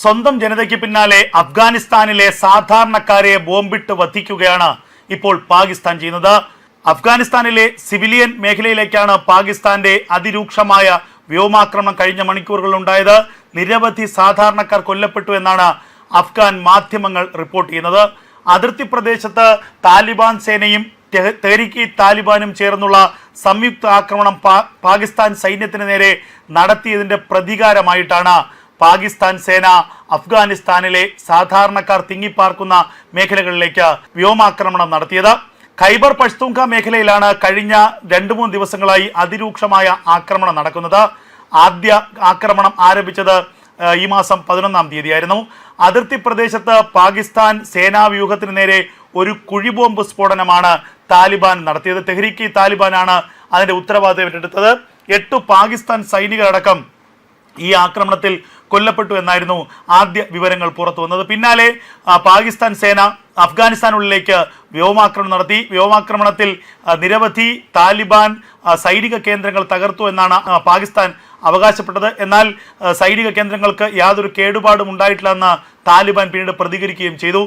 സ്വന്തം ജനതയ്ക്ക് പിന്നാലെ അഫ്ഗാനിസ്ഥാനിലെ സാധാരണക്കാരെ ബോംബിട്ട് വധിക്കുകയാണ് ഇപ്പോൾ പാകിസ്ഥാൻ ചെയ്യുന്നത്. അഫ്ഗാനിസ്ഥാനിലെ സിവിലിയൻ മേഖലയിലേക്കാണ് പാകിസ്ഥാന്റെ അതിരൂക്ഷമായ വ്യോമാക്രമണം കഴിഞ്ഞ മണിക്കൂറുകളിൽ ഉണ്ടായത്. നിരവധി സാധാരണക്കാർ കൊല്ലപ്പെട്ടു എന്നാണ് അഫ്ഗാൻ മാധ്യമങ്ങൾ റിപ്പോർട്ട് ചെയ്യുന്നത്. അതിർത്തി പ്രദേശത്ത് താലിബാൻ സേനയും തെഹരിക്ക് താലിബാനും ചേർന്നുള്ള സംയുക്ത ആക്രമണം പാകിസ്ഥാൻ സൈന്യത്തിന് നേരെ നടത്തിയതിന്റെ പ്രതികാരമായിട്ടാണ് പാകിസ്ഥാൻ സേന അഫ്ഗാനിസ്ഥാനിലെ സാധാരണക്കാർ തിങ്ങിപ്പാർക്കുന്ന മേഖലകളിലേക്ക് വ്യോമാക്രമണം നടത്തിയത്. ഖൈബർ പഷ്തൂങ്ക മേഖലയിലാണ് കഴിഞ്ഞ രണ്ടു മൂന്ന് ദിവസങ്ങളായി അതിരൂക്ഷമായ ആക്രമണം നടക്കുന്നത്. ആദ്യ ആക്രമണം ആരംഭിച്ചത് ഈ മാസം പതിനൊന്നാം തീയതിയായിരുന്നു. അതിർത്തി പ്രദേശത്ത് പാകിസ്ഥാൻ സേനാ വ്യൂഹത്തിന് നേരെ ഒരു കുഴിബോംബ് സ്ഫോടനമാണ് താലിബാൻ നടത്തിയത്. തെഹ്രീക്കി താലിബാനാണ് അതിന്റെ ഉത്തരവാദിത്തം ഏറ്റെടുത്തത്. എട്ട് പാകിസ്ഥാൻ സൈനികരടക്കം ഈ ആക്രമണത്തിൽ കൊല്ലപ്പെട്ടു എന്നായിരുന്നു ആദ്യ വിവരങ്ങൾ പുറത്തു വന്നത്. പിന്നാലെ പാകിസ്ഥാൻ സേന അഫ്ഗാനിസ്ഥാനുള്ളിലേക്ക് വ്യോമാക്രമണം നടത്തി. വ്യോമാക്രമണത്തിൽ നിരവധി താലിബാൻ സൈനിക കേന്ദ്രങ്ങൾ തകർത്തു എന്നാണ് പാകിസ്ഥാൻ അവകാശപ്പെട്ടത്. എന്നാൽ സൈനിക കേന്ദ്രങ്ങൾക്ക് യാതൊരു കേടുപാടും ഉണ്ടായിട്ടില്ലെന്ന് താലിബാൻ പിന്നീട് പ്രതികരിക്കുകയും ചെയ്തു.